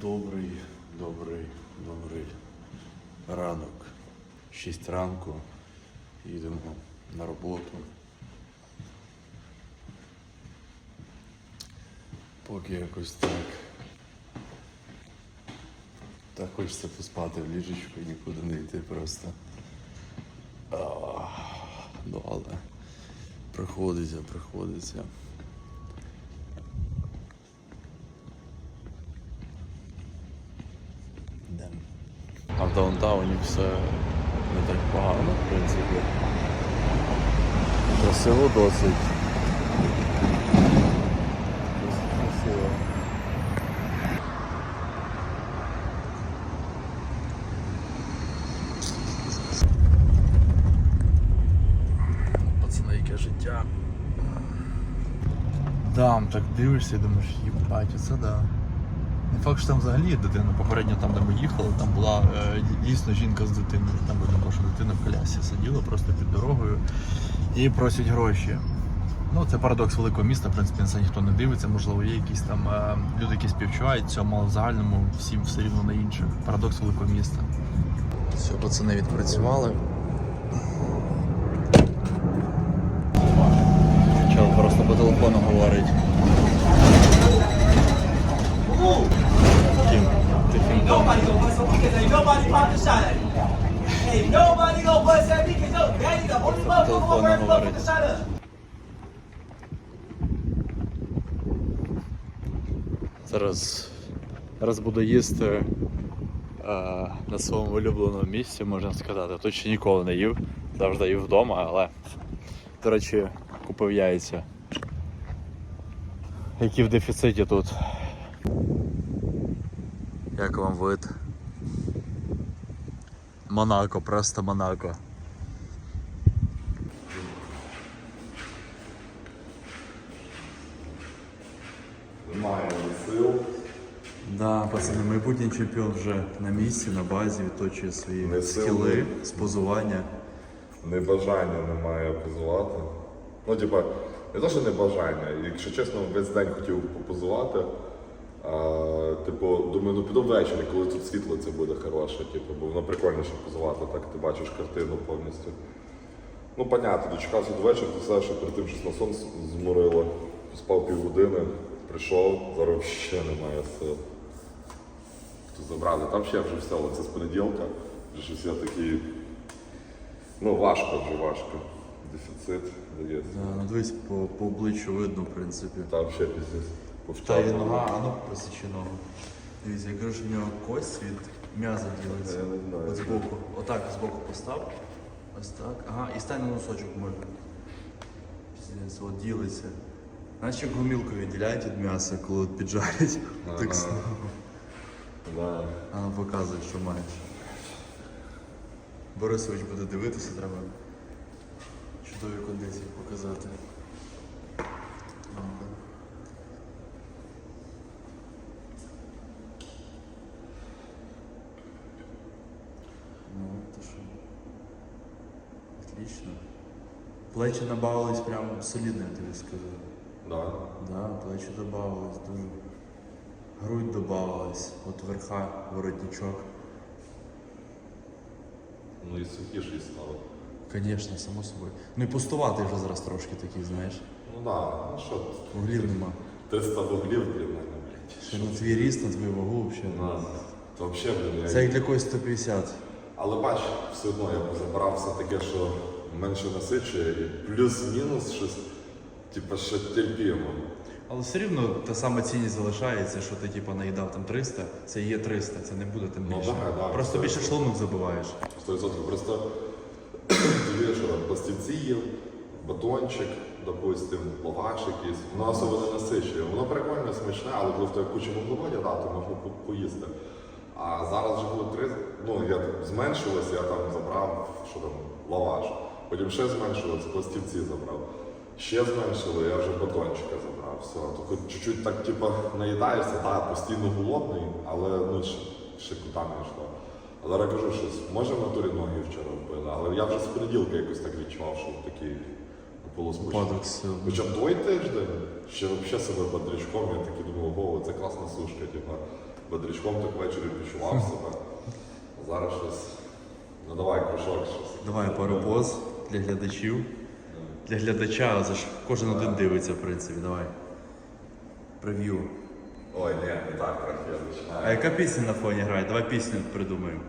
Добрий, добрий, добрий ранок. Шість ранку. Їдемо на роботу. Поки якось так. Так хочеться поспати в ліжечку і нікуди не йти просто. Ну але приходиться, приходиться. Да. А в даунтауні все не так погано, в принципі. Красиво досить. Красиво. Пацани, яке життя. Да, так дивишся і думаєш, їбать, оце да. Факт, що там взагалі дитина. Попередньо там, де ми їхали, там була е, дійсно жінка з дитиною. Там видно, що дитина в колясі сиділа просто під дорогою і просять гроші. Ну, це парадокс великого міста, в принципі, на це ніхто не дивиться. Можливо, є якісь там е, люди, які співчувають цьому, але в загальному всім все рівно на інше. Парадокс великого міста. Все, пацани відпрацювали. Чел просто по телефону говорить. Nobody gonna bust some niggas. Ain't nobody popping shot at me. Ain't nobody gonna bust that niggas up. Daddy the only motherfucker gonna wear motherfucking shot up. Зараз, зараз буду їсти е, на своєму улюбленому місці, можна сказати. Тут ще ніколи не їв, завжди їв вдома, але, до речі, купив яйця. Які в дефіциті тут. Як вам вид? Монако, просто Монако. Немає сил, Да, пацани, майбутній чемпіон вже на місці, на базі, відточує свої Не сил, скіли з позування. не бажання немає позувати. Ну, типа, не то, що не бажання. Якщо чесно, весь день хотів попозувати. А, типу, думаю, ну піду ввечері, коли тут світло це буде хороше, типу, бо воно прикольніше позувати, так ти бачиш картину повністю. Ну, понятно, дочекався до вечора, знаєш, що перед тим щось на сон зморило. Спав півгодини, прийшов, зараз ще немає сил. Тут забрали. Там ще вже все, але це з понеділка. Вже щось я такий. Ну, важко вже важко. Дефіцит дається. Да, ну дивись, по, по обличчю видно, в принципі. Там ще піздець. Та є нога, а ну посічи ногу. Дивіться, я кажу, що в нього кость від м'яза ділиться. Я не знаю. От збоку. Отак збоку постав. Ось так. Ага, і стань на носочок мой. Піздець, от ділиться. Знаєш, як гумілку відділяють від м'яса, коли от піджарять. Так само. Да. А ну показуй, що маєш. Борисович буде дивитися, треба чудові кондиції показати. Ну-ка. Ну, то що. Отлично. Плечі набавились прям солідно, я тобі скажу. Да. Да, плечі добавились дуже. Грудь добавилась, от верха, воротничок. Ну і сухіший став. Звісно, само собою. Ну і пустуватий вже зараз трошки такий, знаєш. Ну да, ну що, ти? Вуглів нема. 300 вуглів, блін, мене, блядь. Ще на твій ріст, на твою вагу взагалі. На. То взагалі, блін, я... Це як для когось 150. Але бач, все одно я б забрав все таке, що менше насичує, і плюс-мінус щось, типу, ще терпімо. Але все рівно та сама цінність залишається, що ти типу, наїдав там 300, це є 300, це не буде тим Ну, більше. да, да, Просто це- більше шлунок забиваєш. 100% просто тобі що пластівці їв, батончик, допустим, лаваш якийсь, воно особо не насичує. Воно прикольно, смачне, але коли в тебе куча вуглеводів, да, то можна поїсти. А зараз вже було три, ну я зменшилось, я там забрав, що там, лаваш. Потім ще зменшилось, пластівці забрав. Ще зменшили, я вже батончика забрав. Все. То хоч чуть-чуть так, типу, наїдаєшся, так, постійно голодний, але ну, ще, ще куди не йшло. А зараз кажу щось, може в натурі ноги вчора вбили, але я вже з понеділка якось так відчував, що такий смачно. Упадок сил. Хоча той тиждень ще взагалі себе бодрячком, я такий думав, ого, це класна сушка, типа бодрячком так ввечері відчував себе. А зараз щось. Ну давай, кружок щось. Давай пару поз для глядачів. Для глядача, за ж кожен один дивиться, в принципі, давай. Прев'ю. Ой, ні, не так трохи я А яка пісня на фоні грає? Давай пісню придумаємо.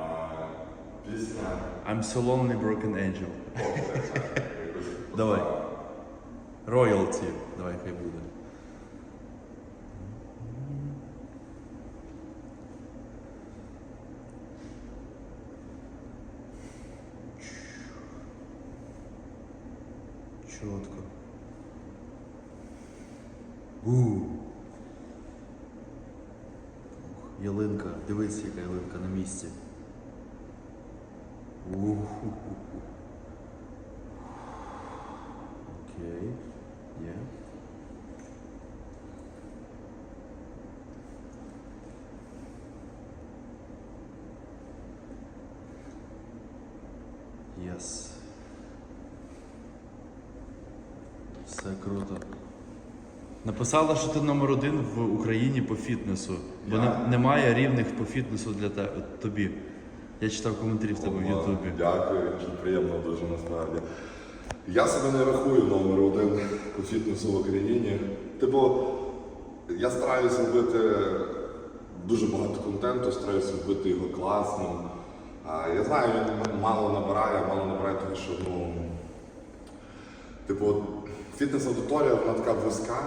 А, Пісня. I'm so lonely broken angel. О, якось Давай. Royalty. Давай, хай буде. Чітко. У. Ялинка, дивись, яка ялинка на місці. Ух. Окей. Є. Єс. Все круто. Написала, що ти номер один в Україні по фітнесу, бо Я? не- немає рівних по фітнесу для те, тобі. Я читав коментарі в тебе в Ладно, Ютубі. Дякую, дуже приємно дуже насправді. Я себе не рахую номер один по фітнесу в Україні. Типу, я стараюся робити дуже багато контенту, стараюся робити його класним. А, я знаю, він мало набирає, мало набирає, тому що ну, Типу, фітнес-аудиторія, вона така вузька,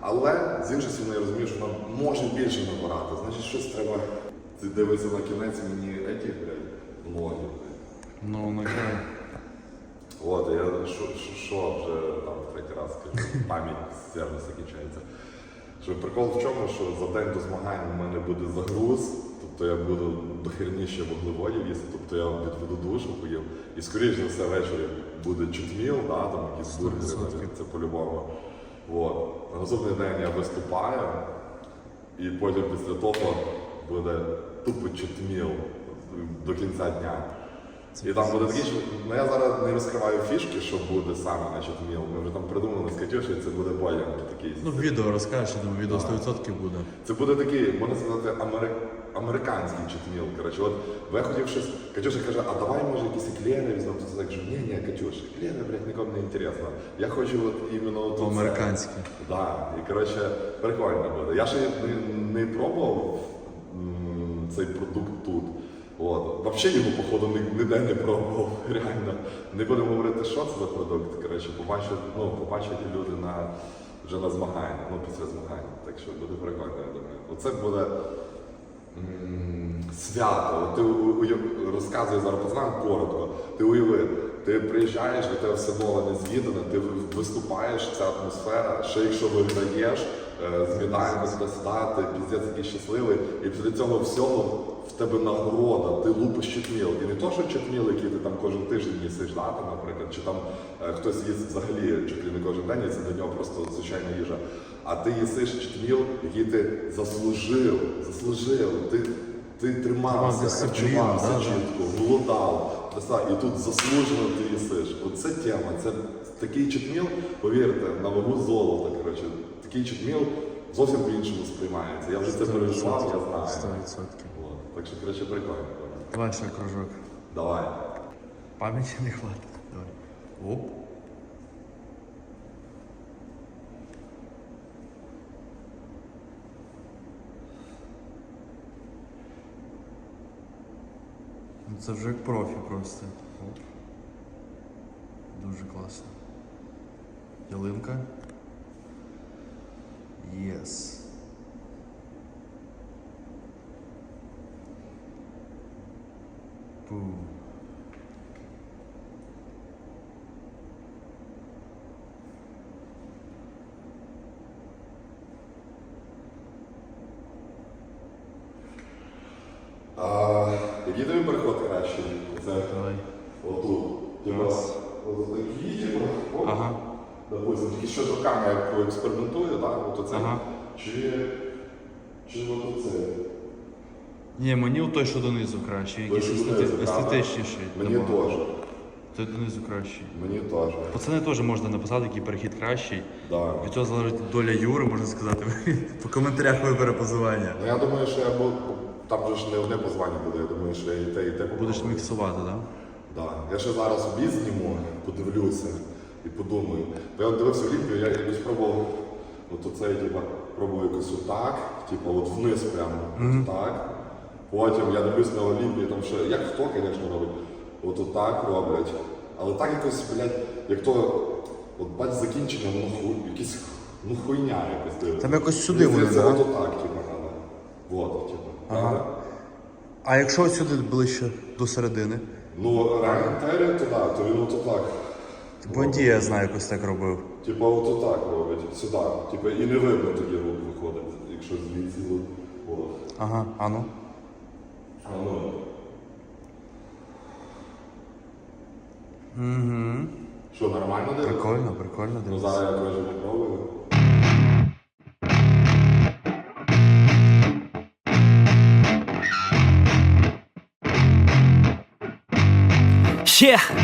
але з іншої сторони я розумію, що вона може більше набирати. Значить, щось треба. Ти дивишся на кінець мені еті, блядь, ноги. Ну, нехай. От, я що, що, що вже там третій раз кажу, пам'ять сервіс закінчається. Що прикол в чому, що за день до змагань у мене буде загруз, тобто я буду до дохерніше вуглеводів їсти, тобто я відведу душу поїв. І скоріш за все ввечері буде читміл, да, там якісь бургери, навіть, це по-любому. На наступний день я виступаю, і потім після того буде тупо читміл до кінця дня. І там буде такі, що ну я зараз не розкриваю фішки, що буде саме на читміл. Ми вже там придумали з Катюшею, це буде боєм такий. Ну, відео розкажеш, я думаю, відео 100% буде. Це буде такий, можна сказати, амери... американський читміл. Коротше, от бо я хотів щось. Катюша каже, а давай може якісь еклери візьмемо. Тут я кажу, ні, ні, Катюша, еклери, блядь, нікому не інтересно. Я хочу от іменно от це. По-американськи. Да. І коротше, прикольно буде. Я ще не, не пробував м, цей продукт тут. От. Взагалі його, походу, ні- ніде не пробував. Реально. Не будемо говорити, що це за продукт. Коротше, побачать, ну, побачать люди на, вже на змагання, ну, після змагань. Так що буде прикольно, я думаю. Оце буде свято. Ти розказує зараз пацанам коротко. Ти уяви, ти приїжджаєш, у тебе все нове не з'їдане, ти виступаєш, ця атмосфера, ще якщо виграєш, змінаємо тебе сідати, ти піздець який щасливий, і після цього всього в тебе нагорода, ти лупиш читміл. І не то, що читміл, який ти там кожен тиждень їсиш, да, там, наприклад, чи там е, хтось їсть взагалі чуть не кожен день, і це для нього просто звичайна їжа. А ти їсиш читміл, який ти заслужив, заслужив. Ти, ти тримався, харчувався да, чітко, голодав. І тут заслужено ти їсиш. Оце тема. Це такий читміл, повірте, на вагу золота. Коротше, такий читміл зовсім по-іншому сприймається. Я вже це переживав, я знаю. 100%. Так що, коротше, прикольно. Давай ще кружок. Давай. Пам'яті не хватить. Давай. Оп. Ну, Це вже як профі просто. Оп. Дуже класно. Ялинка. Єс. Пум. А, який тобі переход кращий? Це Давай. отут. Типа, Раз. отакі, типа. Ага. Допустим, тільки що з руками я поекспериментую, так? От оце. Ага. Чи, чи от оце? Ні, мені той, що донизу краще, якийсь що естети- донизу, правда? естетичніший. Мені набагато. теж. Ти донизу кращий. Мені теж. Пацани теж можна написати, який перехід кращий. Да. Від цього залежить доля Юри, можна сказати. По коментарях вибере позивання. Ну я думаю, що я буду. Там же ж не одне позвання буде, я думаю, що я і те, і те Будеш попробую. міксувати, так? Да. Я ще зараз собі зніму, подивлюся і подумаю. Бо я дивився Олімпію, я якось пробував. От оце, типа, пробую якось отак, типа от вниз прямо. От так. Потім я дивлюсь на Олімпії, там ще, як хто, звісно, робить. От отак роблять. Але так якось, блядь, як то, от бач, закінчення, воно ху, якісь, ну хуйня якось дивиться. Там якось сюди воно, здається, да? От отак, типа, треба. Вот, типа. правда? А якщо сюди ближче до середини? Ну, Райан Террі туди, то він от отак. Бонді, я знаю, якось так робив. Типа от отак робить, сюди. Типа і не видно тоді виходить, якщо звідси. От. Ага, а ну. А ну. Угу. Що, нормально дивиться? Прикольно, прикольно. Ну дивись. зараз я теж попробую. Yeah.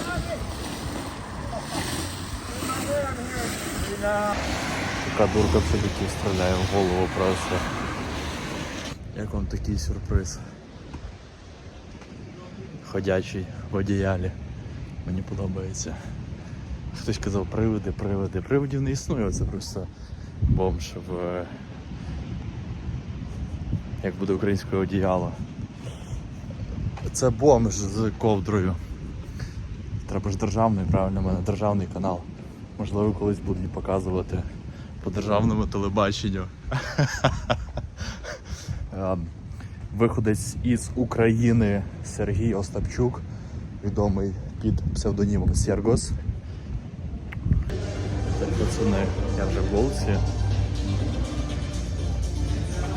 Така дурка все-таки стріляє в голову просто. Як вам такий сюрприз? Ходячий в одіялі. Мені подобається. Хтось казав привиди, привиди. Привидів не існує, це просто бомж в. Як буде українське одіяло. Це бомж з ковдрою. Треба ж державний, правильно, в мене державний канал. Можливо, колись будуть показувати по державному телебаченню. Е, Виходець із України Сергій Остапчук, відомий під псевдонімом Сергос. Пацани, я вже в Голці.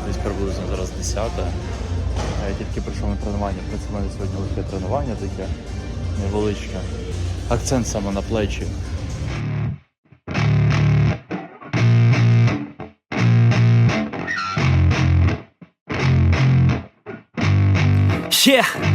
Десь приблизно зараз 10. А Я тільки прийшов на тренування. В принципі, сьогодні лише тренування таке невеличке. Акцент саме на плечі. Yeah.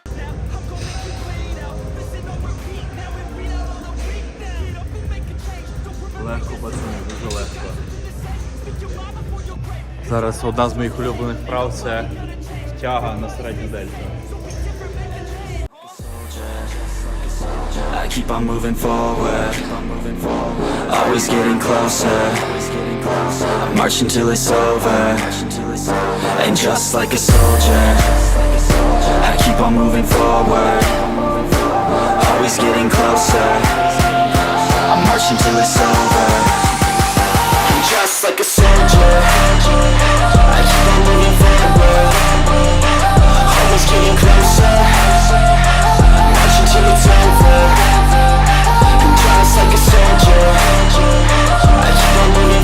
Пацани, дуже легко. Зараз одна з моїх улюблених вправ це тяга на середню дельту. I keep on moving forward. Always getting closer. March until it's over. And just like a soldier, I keep on moving forward. Always getting closer. I march until it's over. Always getting closer. March until it's over. Like a soldier, I keep on moving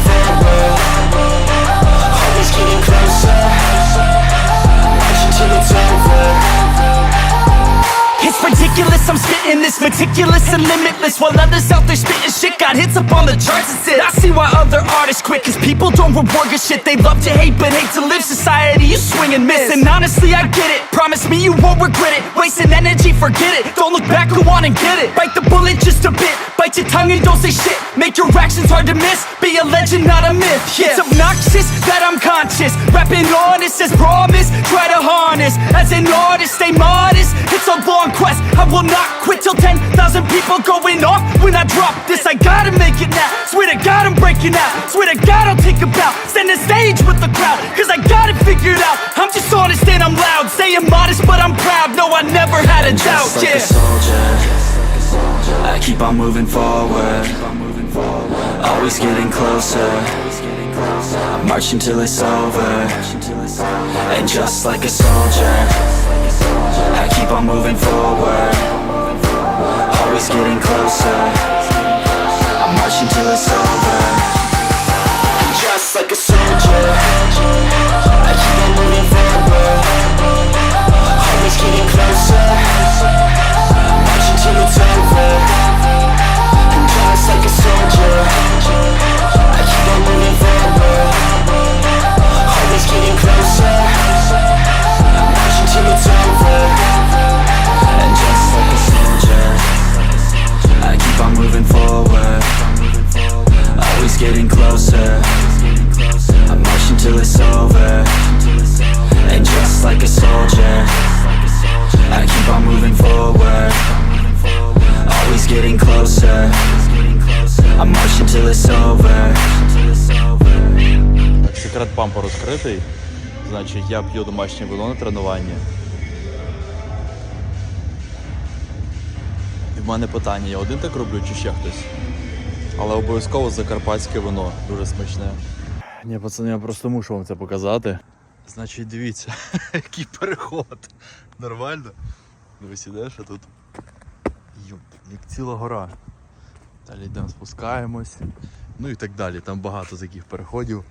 spitting this meticulous and limitless While others out there spitting shit got hits up on the charts and shit I see why other artists quit, cause people don't reward good shit. They love to hate but hate to live. Society, you swing and miss. And honestly I get it, promise me you won't regret it. Wasting energy, forget it, don't look back, go on and get it. Bite the bullet just a bit, bite your tongue and don't say shit. Make your actions hard to miss, be a legend not a myth. Yeah. It's obnoxious that I'm conscious, rapping honest as promise Try to harness, as an artist stay modest. It's a long quest, I will not quit it till 10,000 people going off when I drop this. I gotta make it now. Swear to God, I'm breaking out. Swear to God, I'll take a bow. Stand the stage with the crowd, cause I got it figured out. I'm just honest and I'm loud. Say I'm modest, but I'm proud. No, I never had a doubt, Just like yeah. a soldier, I keep on moving forward. Always getting closer. I march until it's over. And just like a soldier, I keep on moving forward. Always getting closer. I'm march until it's over. Just like a soldier, I keep on moving forward. And just like a soldier, I keep on moving forward. Always getting closer. I march until it's over. Секрет пампа розкритий. Значить, я п'ю домашнє вино на тренуванні. І в мене питання, я один так роблю чи ще хтось? Але обов'язково закарпатське вино, дуже смачне. Ні, пацани, я просто мушу вам це показати. Значить, дивіться, який переход. Нормально? Дивись, ідеш, а тут. Юп, як ціла гора. Далі йдемо, спускаємось. Ну і так далі. Там багато таких переходів.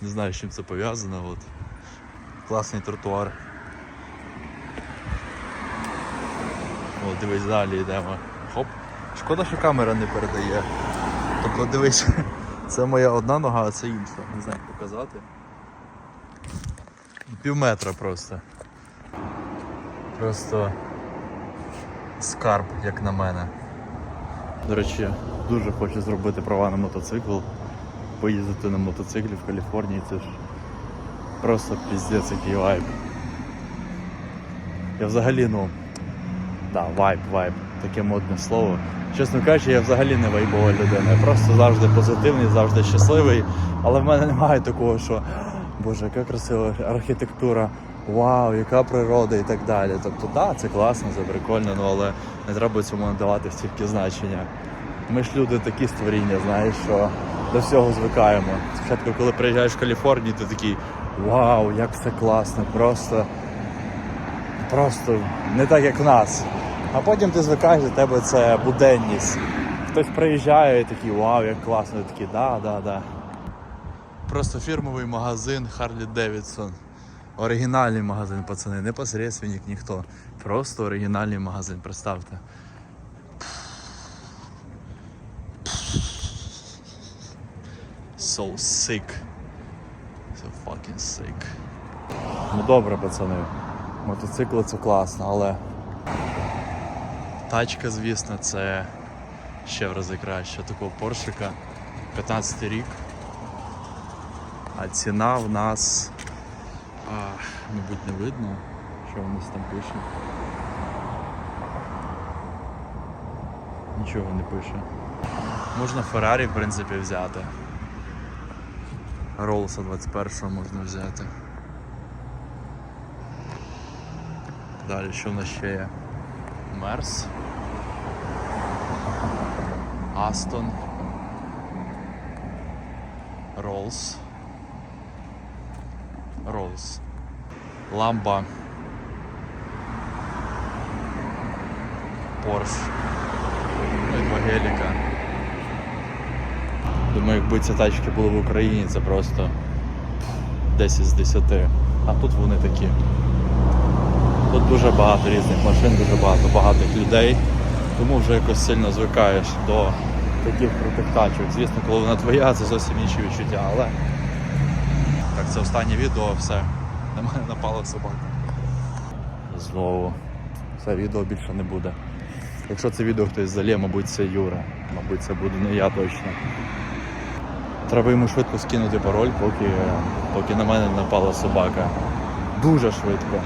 Не знаю, з чим це пов'язано. От. Класний тротуар. О, дивись, далі йдемо. Хоп. Шкода, що камера не передає. Тобто дивись, це моя одна нога, а це інша. Не знаю, як показати. Пів метра просто. Просто скарб, як на мене. До речі, дуже хочу зробити права на мотоцикл. Поїздити на мотоциклі в Каліфорнії, це ж просто піздець який вайб. Я взагалі, ну. Да, вайб, вайб, таке модне слово. Чесно кажучи, я взагалі не вайбова людина. Я просто завжди позитивний, завжди щасливий. Але в мене немає такого, що Боже, яка красива архітектура, вау, яка природа і так далі. Тобто, так, да, це класно, це прикольно, ну, але не треба цьому надавати стільки значення. Ми ж люди такі створіння, знаєш, що до всього звикаємо. Спочатку, коли приїжджаєш в Каліфорнію, ти такий вау, як все класно, просто, просто не так, як в нас. А потім ти звикаєш, для тебе це буденність. Хтось приїжджає і такий вау, як класно, я такий, да, да, да. Просто фірмовий магазин Харлі Девідсон. Оригінальний магазин, пацани, не посередственник ніхто. Просто оригінальний магазин, представте. So sick. So fucking sick. Ну добре, пацани. Мотоцикли це класно, але. Тачка, звісно, це ще в рази краще. Такого поршика. 15 рік. А ціна в нас. А, мабуть, не видно, що у нас там пише. Нічого не пише. Можна Феррарі, в принципі, взяти. Ролса 21 можна взяти. Далі що в нас ще є? Мерс. Астон. Роллс. Роллс. Ламба. Порш. Ну геліка. Думаю, якби ці тачки були в Україні, це просто 10 з 10. А тут вони такі. Тут дуже багато різних машин, дуже багато багатих людей. Тому вже якось сильно звикаєш до таких крутих тачок. Звісно, коли вона твоя, це зовсім інші відчуття, але. Так, це останнє відео, все. На мене напала собака. Знову. Це відео більше не буде. Якщо це відео хтось залє, мабуть, це Юра. Мабуть, це буде не я точно. Треба йому швидко скинути пароль, поки, поки на мене напала собака. Дуже швидко.